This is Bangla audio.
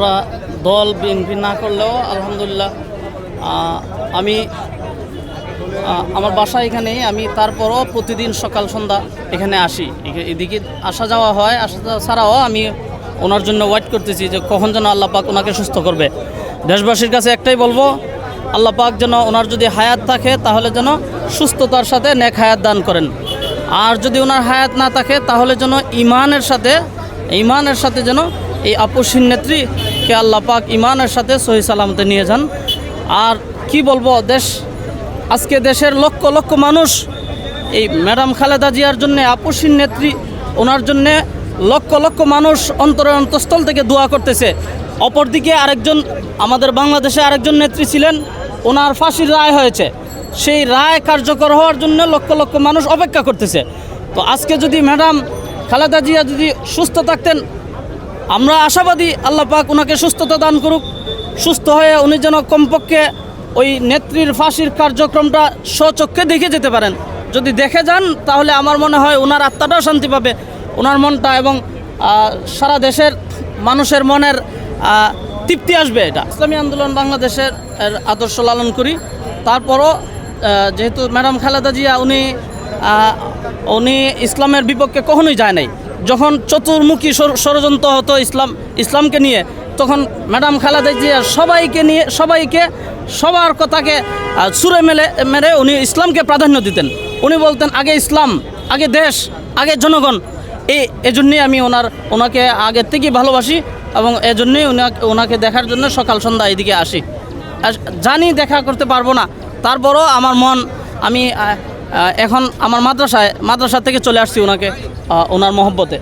আমরা দল বিএনপি না করলেও আলহামদুলিল্লাহ আমি আমার বাসা এখানেই, আমি তারপরও প্রতিদিন সকাল সন্ধ্যা এখানে আসি। এদিকে আসা যাওয়া হয়, আসা যাওয়া ছাড়াও আমি ওনার জন্য ওয়েট করতেছি যে কখন যেন আল্লাহ পাক ওনাকে সুস্থ করবে। দেশবাসীর কাছে একটাই বলব, আল্লাহ পাক যেন ওনার যদি হায়াত থাকে তাহলে যেন সুস্থতার সাথে নেক হায়াত দান করেন। আর যদি ওনার হায়াত না থাকে তাহলে যেন ইমানের সাথে ইমানের সাথে যেন এই আপসীন নেত্রীকে আল্লাহ পাক ইমানের সাথে সহি সালামতে নিয়ে যান। আর কি বলব, দেশ, আজকে দেশের লক্ষ লক্ষ মানুষ এই ম্যাডাম খালেদা জিয়ার জন্য আপসীন নেত্রী, ওনার জন্যে লক্ষ লক্ষ মানুষ অন্তরের অন্তঃস্থল থেকে দোয়া করতেছে। অপরদিকে আরেকজন, আমাদের বাংলাদেশে আরেকজন নেত্রী ছিলেন, ওনার ফাঁসির রায় হয়েছে। সেই রায় কার্যকর হওয়ার জন্য লক্ষ লক্ষ মানুষ অপেক্ষা করতেছে। তো আজকে যদি ম্যাডাম খালেদা জিয়া যদি সুস্থ থাকতেন আমরা আশাবাদী আল্লাহ পাক ওনাকে সুস্থতা দান করুক, সুস্থ হয়ে উনি যেন কমপক্ষে ওই নেত্রীর ফাঁসির কার্যক্রমটা স্বচক্ষে দেখে যেতে পারেন। যদি দেখে যান, তাহলে আমার মনে হয় ওনার আত্মাটাও শান্তি পাবে। ওনার মনটা এবং সারা দেশের মানুষের মনের তৃপ্তি আসবে এটা। ইসলামী আন্দোলন বাংলাদেশের আদর্শ লালন করি। তারপরও যেহেতু ম্যাডাম খালেদা জিয়া উনি উনি ইসলামের বিপক্ষে কখনোই যায় নাই। যখন চতুর্মুখী ষড়যন্ত্র হতো ইসলাম, ইসলামকে নিয়ে, তখন ম্যাডাম খালেদা জিয়া সবাইকে নিয়ে, সবাইকে, সবার কথাকে সুরে মেলে, মেরে উনি ইসলামকে প্রাধান্য দিতেন। উনি বলতেন, আগে ইসলাম, আগে দেশ, আগে জনগণ। এই এজন্যই আমি ওনার, ওনাকে আগের থেকেই ভালোবাসি এবং এজন্যই ওনাকে ওনাকে দেখার জন্য সকাল সন্ধ্যা এদিকে আসি। জানি দেখা করতে পারব না, তারপরও আমার মন, আমি এখন আমার মাদ্রাসায়, মাদ্রাসা থেকে চলে আসছি ওনাকে ওনার মহব্বতে।